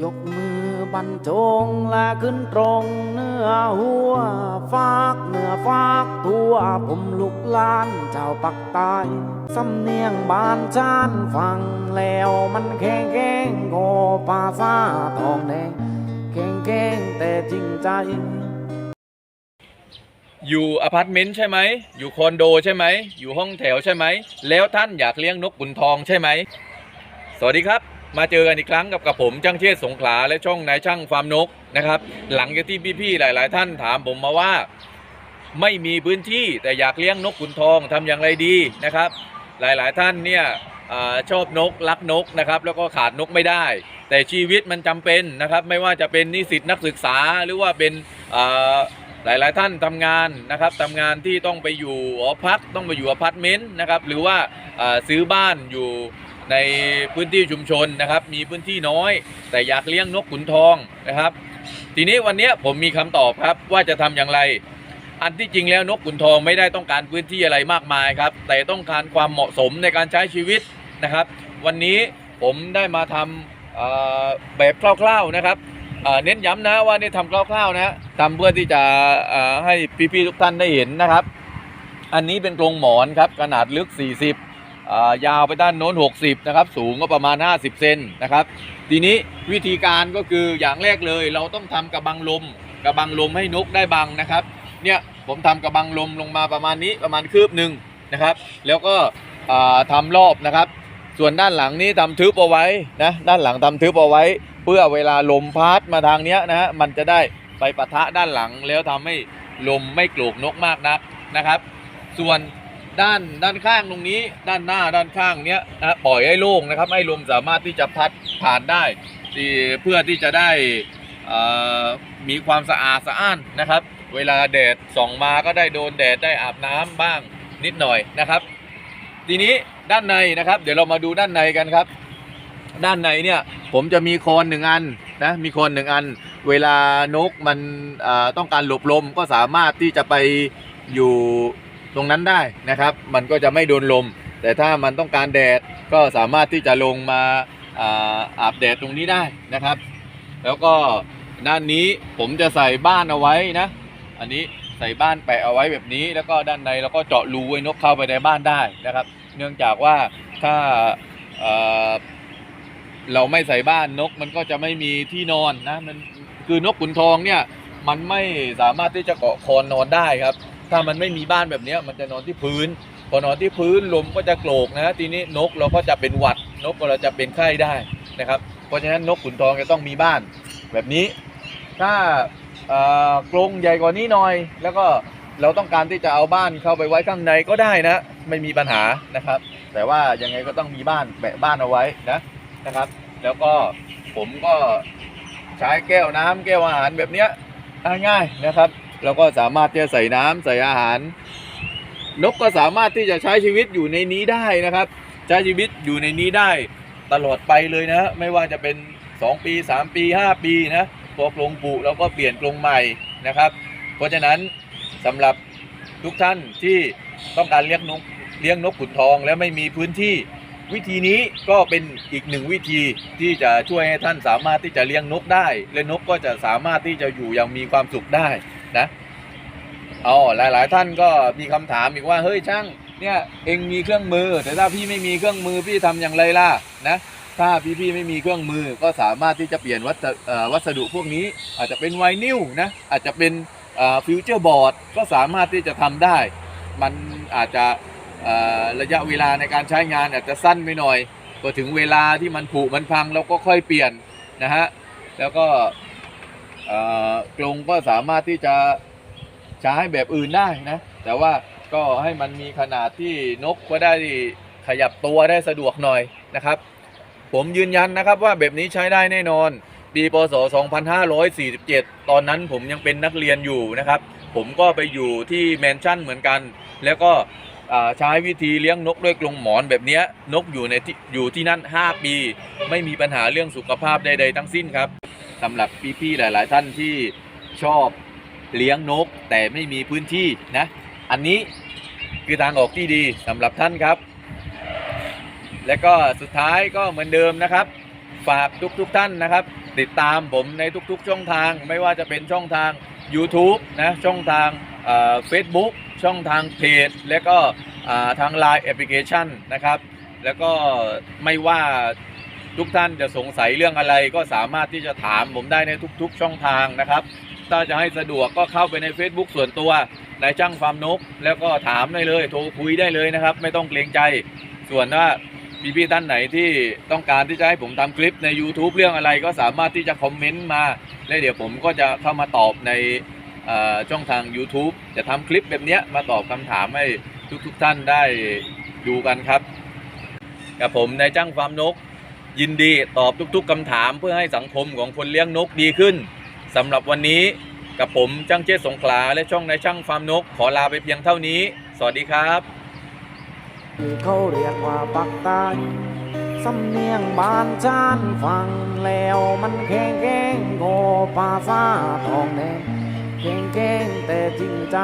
ยกมือบรรจงและขึ้นตรงเนื้อหัวฟากเนื้อฟากตัวผมลูกลานชาวปักใต้สำเนียงบานชานฟังแล้วมันแข็งแข็งโกภาษาทองแดงแข็งแข็งแต่จริงใจ อยู่อพาร์ตเมนต์ใช่ไหม อยู่คอนโดใช่ไหม อยู่ห้องแถวใช่ไหม แล้วท่านอยากเลี้ยงนกขุนทองใช่ไหม สวัสดีครับ มาเจอกันอีกครั้งกับกับผมจ้างเชษสงขลาและช่องนายช่างฟาร์มนกนะครับ หลังจากที่พี่ๆหลาย ๆ ท่านถามผมมาว่า ไม่มีพื้นที่แต่อยากเลี้ยงนกขุนทองทำอย่างไรดีนะครับ หลายๆท่านเนี่ยอชอบนกรักนกนะครับ แล้วก็ขาดนกไม่ได้ แต่ชีวิตมันจำเป็นนะครับ ไม่ว่าจะเป็นนิสิตนักศึกษาหรือว่าเป็นอ่าหลายๆท่านทำงานนะครับทำงานที่ต้องไปอยู่หอพักต้องไปอยู่อพาร์ตเมนต์นะครับ หรือว่าซื้อบ้านอยู่ ในพื้นที่ชุมชนนะครับ มีพื้นที่น้อย แต่อยากเลี้ยงนกขุนทองนะครับ ทีนี้วันนี้ผมมีคำตอบครับว่าจะทำอย่างไร อันที่จริงแล้วนกขุนทองไม่ได้ต้องการพื้นที่อะไรมากมายครับ แต่ต้องการความเหมาะสมในการใช้ชีวิตนะครับ วันนี้ผมได้มาทำเอ่อแบบคร่าวๆนะครับเน้นย้ำนะว่านี่ทำคร่าวๆนะทำเพื่อที่จะให้พี่ๆทุกท่านได้เห็นนะครับ อันนี้เป็นกรงหมอนครับขนาดลึก 40่ ยาวไปด้านโน้น 60 นะครับ สูงก็ประมาณ 50 เซนนะครับ ทีนี้วิธีการก็คืออย่างแรกเลย เราต้องทำกระบังลม กระบังลมให้นกได้บังนะครับ เนี่ยผมทำกระบังลมลงมาประมาณนี้ประมาณคืบหนึ่งนะครับ แล้วก็อ่าทำรอบนะครับ ส่วนด้านหลังนี้ทำทึบเอาไว้นะด้านหลังทำทึบเอาไว้ เพื่อเวลาลมพัดมาทางเนี้ยนะฮะมันจะได้ไปปะทะด้านหลังแล้วทำให้ลมไม่โกรกนกมากนักนะครับ ส่วน ด้านด้านข้างตรงนี้ ด้านหน้าด้านข้างเนี้ยนะปล่อยให้โล่งนะครับ ให้ลมสามารถที่จะพัดผ่านได้ที่เพื่อที่จะได้มีความสะอาดสะอ้านนะครับ เวลาแดดส่องมาก็ได้โดนแดดได้อาบน้ำบ้างนิดหน่อยนะครับ ทีนี้ด้านในนะครับ เดี๋ยวเรามาดูด้านในกันครับ ด้านในเนี่ยผมจะมีโคนหนึ่งอันนะมีโคนหนึ่งอัน เวลานกมันต้องการหลบลมก็สามารถที่จะไปอยู่ ตรงนั้นได้นะครับ มันก็จะไม่โดนลม แต่ถ้ามันต้องการแดดก็สามารถที่จะลงมาอาบแดดตรงนี้ได้นะครับ แล้วก็ด้านนี้ผมจะใส่บ้านเอาไว้นะ อันนี้ใส่บ้านแปะเอาไว้แบบนี้ แล้วก็ด้านในเราก็เจาะรูไว้นกเข้าไปในบ้านได้นะครับ เนื่องจากว่าถ้าเอ่อเราไม่ใส่บ้านนกมันก็จะไม่มีที่นอนนะมันคือนกขุนทองเนี่ยมันไม่สามารถที่จะเกาะคอนนอนได้ครับ ถ้ามันไม่มีบ้านแบบนี้มันจะนอนที่พื้น พอนอนที่พื้นลมก็จะโกรกนะทีนี้นกเราก็จะเป็นหวัด นกเราจะเป็นไข้ได้นะครับ เพราะฉะนั้นนกขุนทองจะต้องมีบ้านแบบนี้ ถ้ากรงใหญ่กว่านี้หน่อย แล้วก็เราต้องการที่จะเอาบ้านเข้าไปไว้ข้างในก็ได้นะ ไม่มีปัญหานะครับ แต่ว่ายังไงก็ต้องมีบ้านแปะบ้านเอาไว้นะนะครับ แล้วก็ผมก็ใช้แก้วน้ำแก้วอาหารแบบเนี้ยง่ายๆนะครับ แล้วก็สามารถที่จะใส่น้ำใส่อาหาร นกก็สามารถที่จะใช้ชีวิตอยู่ในนี้ได้นะครับ ใช้ชีวิตอยู่ในนี้ได้ตลอดไปเลยนะไม่ว่าจะเป็น 2 ปี 3 ปี 5 ปีนะพอกรงปุเราก็เปลี่ยนกรงใหม่นะครับ เพราะฉะนั้นสำหรับทุกท่านที่ต้องการเลี้ยงนกเลี้ยงนกขุนทองแล้วไม่มีพื้นที่วิธีนี้ก็เป็นอีกหนึ่งวิธีที่จะช่วยให้ท่านสามารถที่จะเลี้ยงนกได้ และนกก็จะสามารถที่จะอยู่อย่างมีความสุขได้ นะอ๋อหลาย ๆ ท่านก็มีคำถามอีกว่าเฮ้ยช่างเนี่ยเองมีเครื่องมือ แต่ถ้าพี่ไม่มีเครื่องมือพี่ทำอย่างไรล่ะนะถ้าพี่ๆไม่มีเครื่องมือก็สามารถที่จะเปลี่ยนวัสดุเอ่อวัสดุพวกนี้ อาจจะเป็นไวนิลนะอาจจะเป็นฟิวเจอร์บอร์ดก็สามารถที่จะทำได้ มันอาจจะระยะเวลาในการใช้งานอาจจะสั้นไปหน่อยพอถึงเวลาที่มันผุมันพังเราก็ค่อยเปลี่ยนนะฮะแล้วก็ กรงก็สามารถที่จะใช้แบบอื่นได้นะ แต่ว่าก็ให้มันมีขนาดที่นกก็ได้ขยับตัวได้สะดวกหน่อยนะครับ ผมยืนยันนะครับว่าแบบนี้ใช้ได้แน่นอน ปีพศ 2547 ตอนนั้นผมยังเป็นนักเรียนอยู่นะครับ ผมก็ไปอยู่ที่แมนชั่นเหมือนกัน แล้วก็ ใช้วิธีเลี้ยงนกด้วยกรงหมอนแบบนี้นกอยู่ในที่อยู่ที่นั่น 5 ปี ไม่มีปัญหาเรื่องสุขภาพใดๆทั้งสิ้นครับสำหรับพี่ๆหลาย ๆ ท่านที่ชอบเลี้ยงนกแต่ไม่มีพื้นที่นะ อันนี้คือทางออกที่ดีสำหรับท่านครับ และก็สุดท้ายก็เหมือนเดิมนะครับ ฝากทุกๆท่านนะครับ ติดตามผมในทุกๆ ช่องทาง ไม่ว่าจะเป็นช่องทาง YouTube นะช่องทาง เฟซบุ๊กช่องทางเพจ และก็ทาง Line แอปพลิเคชันนะครับ แล้วก็ไม่ว่าทุกท่านจะสงสัยเรื่องอะไรก็สามารถที่จะถามผมได้ในทุกๆช่องทางนะครับ ถ้าจะให้สะดวกก็เข้าไปใน Facebook ส่วนตัวนายช่างฟาร์มนก แล้วก็ถามได้เลยโทรคุยได้เลยนะครับ ไม่ต้องเกรงใจส่วนว่าพี่ๆท่านไหนที่ต้องการที่จะให้ผมทำคลิปใน YouTube เรื่องอะไรก็สามารถที่จะคอมเมนต์มา แล้วเดี๋ยวผมก็จะเข้ามาตอบใน ช่องทาง YouTube จะทำคลิปแบบนี้มาตอบคำถามให้ทุกๆท่านได้ดูกันครับกับผมนายจ้างฟาร์มนก ยินดีตอบทุกๆคำถามเพื่อให้สังคมของคนเลี้ยงนกดีขึ้นสำหรับวันนี้กับผมจ้างเจษสงขลาและช่องนายช่างฟาร์มนก ขอลาไปเพียงเท่านี้ สวัสดีครับเขาเรียกว่าปักใต้สำเนียงบ้านชานฟังแล้วมันแข็งแกร่งโกภาษาทองแดง แข็งแกร่งแต่จริงใจ